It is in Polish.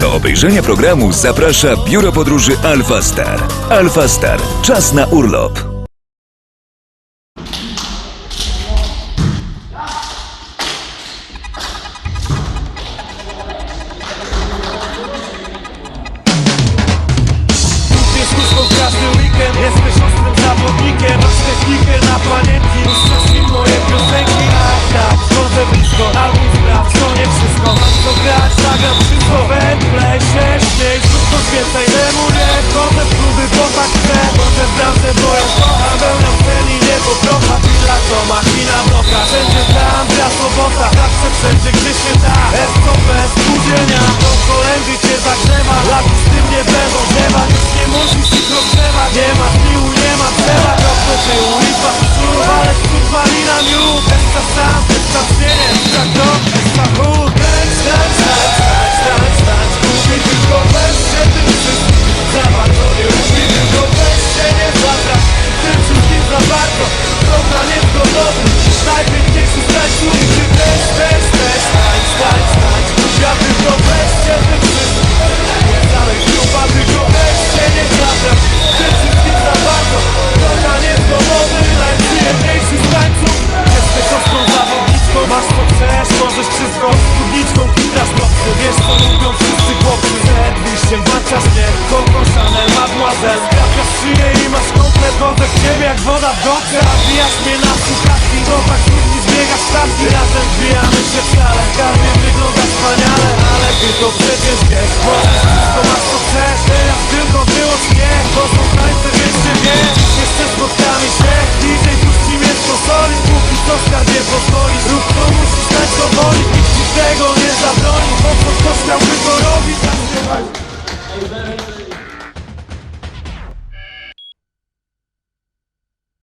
Do obejrzenia programu zaprasza biuro podróży Alfa Star. Alfa Star. Czas na urlop. chcę Chodzę w kluby, bo tak chcę Chodzę w bramce, bo ją kocham Pełna sen i nie poprocha Pilla to machina bloka Wszędzie tam gra sobota. Zawsze wszędzie, gdzie się da SKP, spółdzielnia. Do kolędy cię za Zabijasz mnie na słuchawki, no tak trudni zbiegasz stawki Razem zbijamy